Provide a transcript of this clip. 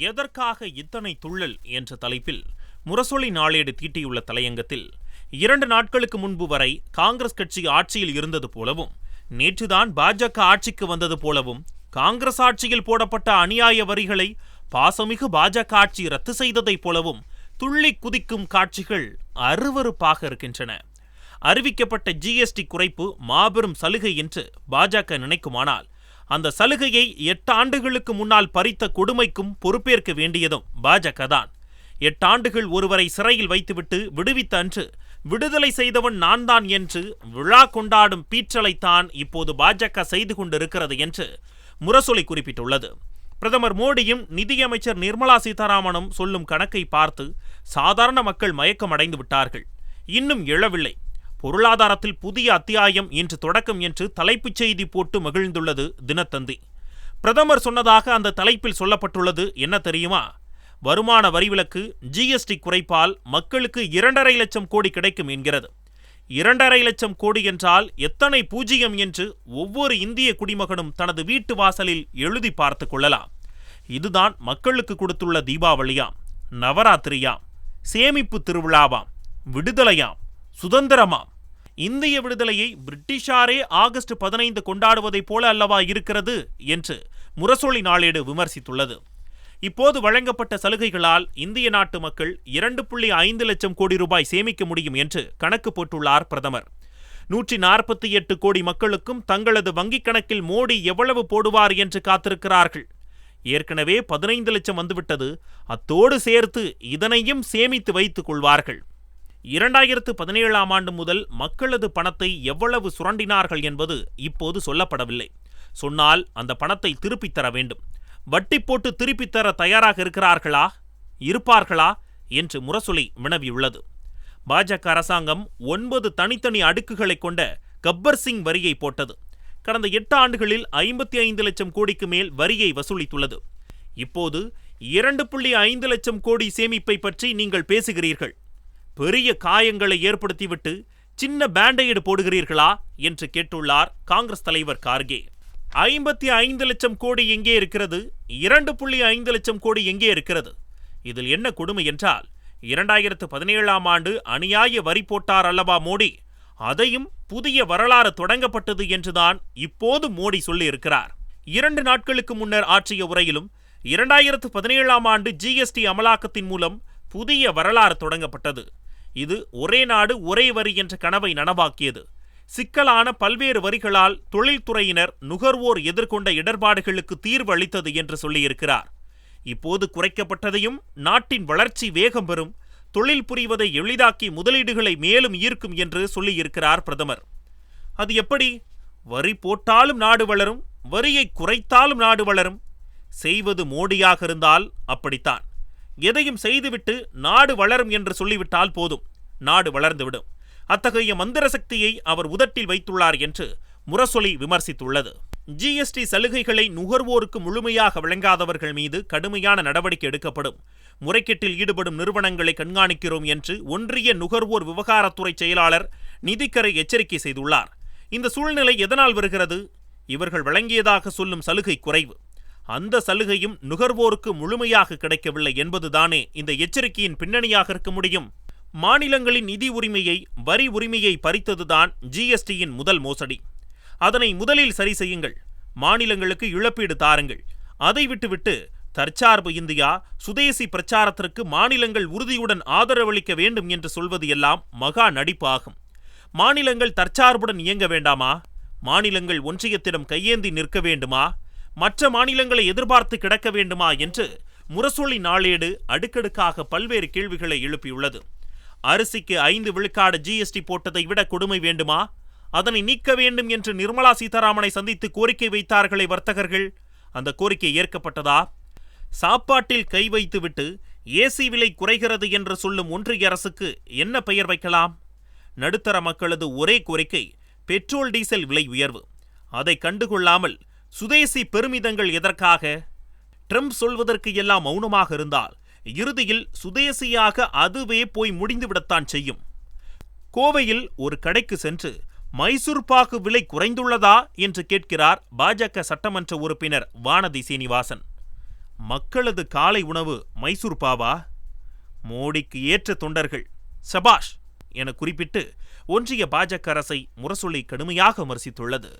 எதற்காக இத்தனை துள்ளல் என்ற தலைப்பில் முரசொலி நாளேடு தீட்டியுள்ள தலையங்கத்தில் இரண்டு நாட்களுக்கு முன்பு வரை காங்கிரஸ் கட்சி ஆட்சியில் இருந்தது போலவும் நேற்றுதான் பாஜக ஆட்சிக்கு வந்தது போலவும் காங்கிரஸ் ஆட்சியில் போடப்பட்ட அநியாய வரிகளை பாசமிகு பாஜக ஆட்சி ரத்து செய்ததைப் போலவும் துள்ளி குதிக்கும் காட்சிகள் அருவருப்பாக இருக்கின்றன. அறிவிக்கப்பட்ட ஜிஎஸ்டி குறைப்பு மாபெரும் சலுகை என்று பாஜக நினைக்குமானால் அந்த சலுகையை எட்டு ஆண்டுகளுக்கு முன்னால் பறித்த கொடுமைக்கும் பொறுப்பேற்க வேண்டியதும் பாஜக தான். எட்டாண்டுகள் ஒருவரை சிறையில் வைத்துவிட்டு விடுவித்த அன்று விடுதலை செய்தவன் நான் தான் என்று விழா கொண்டாடும் பீற்றலைத்தான் இப்போது பாஜக செய்து கொண்டிருக்கிறது என்று முரசொலி குறிப்பிட்டுள்ளது. பிரதமர் மோடியும் நிதியமைச்சர் நிர்மலா சீதாராமனும் சொல்லும் கணக்கை பார்த்து சாதாரண மக்கள் மயக்கம் அடைந்து விட்டார்கள். இன்னும் எழவில்லை. பொருளாதாரத்தில் புதிய அத்தியாயம் இன்று தொடக்கம் என்று தலைப்புச் செய்தி போட்டு மகிழ்ந்துள்ளது தினத்தந்தி. பிரதமர் சொன்னதாக அந்த தலைப்பில் சொல்லப்பட்டுள்ளது என்ன தெரியுமா? வருமான வரிவிலக்கு ஜிஎஸ்டி குறைப்பால் மக்களுக்கு இரண்டரை லட்சம் கோடி கிடைக்கும் என்கிறது. இரண்டரை லட்சம் கோடி என்றால் எத்தனை பூஜ்ஜியம் என்று ஒவ்வொரு இந்திய குடிமகனும் தனது வீட்டு வாசலில் எழுதி பார்த்து கொள்ளலாம். இதுதான் மக்களுக்கு கொடுத்துள்ள தீபாவளியாம் நவராத்திரியாம் சேமிப்பு திருவிழாவாம் விடுதலையாம் சுதந்திரமாம் இந்திய விடுதலையை பிரிட்டிஷாரே ஆகஸ்ட் பதினைந்து கொண்டாடுவதைப் போல அல்லவா இருக்கிறது என்று முரசொலி நாளேடு விமர்சித்துள்ளது. இப்போது வழங்கப்பட்ட சலுகைகளால் இந்திய நாட்டு மக்கள் இரண்டு புள்ளி ஐந்து லட்சம் கோடி ரூபாய் சேமிக்க முடியும் என்று கணக்கு போட்டுள்ளார் பிரதமர். நூற்றி நாற்பத்தி எட்டு கோடி மக்களுக்கும் தங்களது வங்கிக் கணக்கில் மோடி எவ்வளவு போடுவார் என்று காத்திருக்கிறார்கள். ஏற்கனவே பதினைந்து லட்சம் வந்துவிட்டது. அத்தோடு சேர்த்து இதனையும் சேமித்து வைத்துக் கொள்வார்கள். இரண்டாயிரத்து பதினேழாம் ஆண்டு முதல் மக்களது பணத்தை எவ்வளவு சுரண்டினார்கள் என்பது இப்போது சொல்லப்படவில்லை. சொன்னால் அந்த பணத்தை திருப்பித் தர வேண்டும். வட்டி போட்டு திருப்பித் தர தயாராக இருக்கிறார்களா? இருப்பார்களா? என்று முரசொலி வினவியுள்ளது. பாஜக அரசாங்கம் ஒன்பது தனித்தனி அடுக்குகளை கொண்ட கப்பர் சிங் வரியை போட்டது. கடந்த எட்டு ஆண்டுகளில் ஐம்பத்தி ஐந்து லட்சம் கோடிக்கு மேல் வரியை வசூலித்துள்ளது. இப்போது இரண்டு புள்ளி ஐந்து லட்சம் கோடி சேமிப்பை பற்றி நீங்கள் பேசுகிறீர்கள். பெரிய காயங்களை ஏற்படுத்திவிட்டு சின்ன பேண்டைடு போடுகிறீர்களா என்று கேட்டுள்ளார் காங்கிரஸ் தலைவர் கார்கே. ஐம்பத்தி ஐந்து லட்சம் கோடி எங்கே இருக்கிறது? இரண்டு புள்ளி ஐந்து லட்சம் கோடி எங்கே இருக்கிறது? இதில் என்ன கொடுமை என்றால் இரண்டாயிரத்து பதினேழாம் ஆண்டு அநியாய வரி போட்டார் அல்லவா மோடி? அதையும் புதிய வரலாறு தொடங்கப்பட்டது என்றுதான் இப்போது மோடி சொல்லியிருக்கிறார். இரண்டு நாட்களுக்கு முன்னர் ஆற்றிய உரையிலும் இரண்டாயிரத்து பதினேழாம் ஆண்டு ஜிஎஸ்டி அமலாக்கத்தின் மூலம் புதிய வரலாறு தொடங்கப்பட்டது. இது ஒரே நாடு ஒரே வரி என்ற கனவை நனவாக்கியது. சிக்கலான பல்வேறு வரிகளால் தொழில்துறையினர் நுகர்வோர் எதிர்கொண்ட இடர்பாடுகளுக்கு தீர்வு அளித்தது என்று சொல்லியிருக்கிறார். இப்போது குறைக்கப்பட்டதையும் நாட்டின் வளர்ச்சி வேகம் பெறும் தொழில் புரிவதை எளிதாக்கி முதலீடுகளை மேலும் ஈர்க்கும் என்று சொல்லியிருக்கிறார் பிரதமர். அது எப்படி? வரி போட்டாலும் நாடு வளரும் வரியை குறைத்தாலும் நாடு வளரும். செய்வது மோடியாக இருந்தால் அப்படித்தான். எதையும் செய்துவிட்டு நாடு வளரும் என்று சொல்லிவிட்டால் போதும். நாடு வளர்ந்துவிடும். அத்தகைய மந்திர சக்தியை அவர் உதட்டில் வைத்துள்ளார் என்று முரசொலி விமர்சித்துள்ளது. ஜிஎஸ்டி சலுகைகளை நுகர்வோருக்கு முழுமையாக வழங்காதவர்கள் மீது கடுமையான நடவடிக்கை எடுக்கப்படும். முறைகேட்டில் ஈடுபடும் நிறுவனங்களை கண்காணிக்கிறோம் என்று ஒன்றிய நுகர்வோர் விவகாரத்துறை செயலாளர் நிதிக்கரை எச்சரிக்கை செய்துள்ளார். இந்த சூழ்நிலை எதனால் வருகிறது? இவர்கள் வழங்கியதாக சொல்லும் சலுகை குறைவு. அந்த சலுகையும் நுகர்வோருக்கு முழுமையாக கிடைக்கவில்லை என்பதுதானே இந்த எச்சரிக்கையின் பின்னணியாக இருக்க முடியும். மாநிலங்களின் நிதி உரிமையை வரி உரிமையை பறித்ததுதான் ஜிஎஸ்டியின் முதல் மோசடி. அதனை முதலில் சரி செய்யுங்கள். மாநிலங்களுக்கு இழப்பீடு தாருங்கள். அதை விட்டுவிட்டு தற்சார்பு இந்தியா சுதேசி பிரச்சாரத்திற்கு மாநிலங்கள் உறுதியுடன் ஆதரவளிக்க வேண்டும் என்று சொல்வது எல்லாம் மகா நடிப்பு ஆகும். மாநிலங்கள் தற்சார்புடன் இயங்க வேண்டாமா? மாநிலங்கள் ஒன்றியத்திடம் கையேந்தி நிற்க வேண்டுமா? மற்ற மாநிலங்களை எதிர்பார்த்து கிடக்க வேண்டுமா என்று முரசொலி நாளேடு அடுக்கடுக்காக பல்வேறு கேள்விகளை எழுப்பியுள்ளது. அரிசிக்கு ஐந்து விழுக்காடு ஜிஎஸ்டி போட்டதை விட கொடுமை வேண்டுமா? அதனை நீக்க வேண்டும் என்று நிர்மலா சீதாராமனை சந்தித்து கோரிக்கை வைத்தார்களே வர்த்தகர்கள். அந்த கோரிக்கை ஏற்கப்பட்டதா? சாப்பாட்டில் கை வைத்துவிட்டு ஏசி விலை குறைகிறது என்று சொல்லும் ஒன்றிய அரசுக்கு என்ன பெயர் வைக்கலாம்? நடுத்தர மக்களது ஒரே கோரிக்கை பெட்ரோல் டீசல் விலை உயர்வு. அதை கண்டுகொள்ளாமல் சுதேசி பெருமிதங்கள் எதற்காக? ட்ரம்ப் சொல்வதற்கு எல்லாம் மௌனமாக இருந்தால் இறுதியில் சுதேசியாக அதுவே போய் முடிந்துவிடத்தான் செய்யும். கோவையில் ஒரு கடைக்கு சென்று மைசூர் பாக்கு விலை குறைந்துள்ளதா? என்று கேட்கிறார் பாஜக சட்டமன்ற உறுப்பினர் வானதி சீனிவாசன். மக்களது காலை உணவு மைசூர் பாவா? மோடிக்கு ஏற்ற தொண்டர்கள். சபாஷ்! என குறிப்பிட்டு ஒன்றிய பாஜக அரசை முரசொலி கடுமையாக விமர்சித்துள்ளது.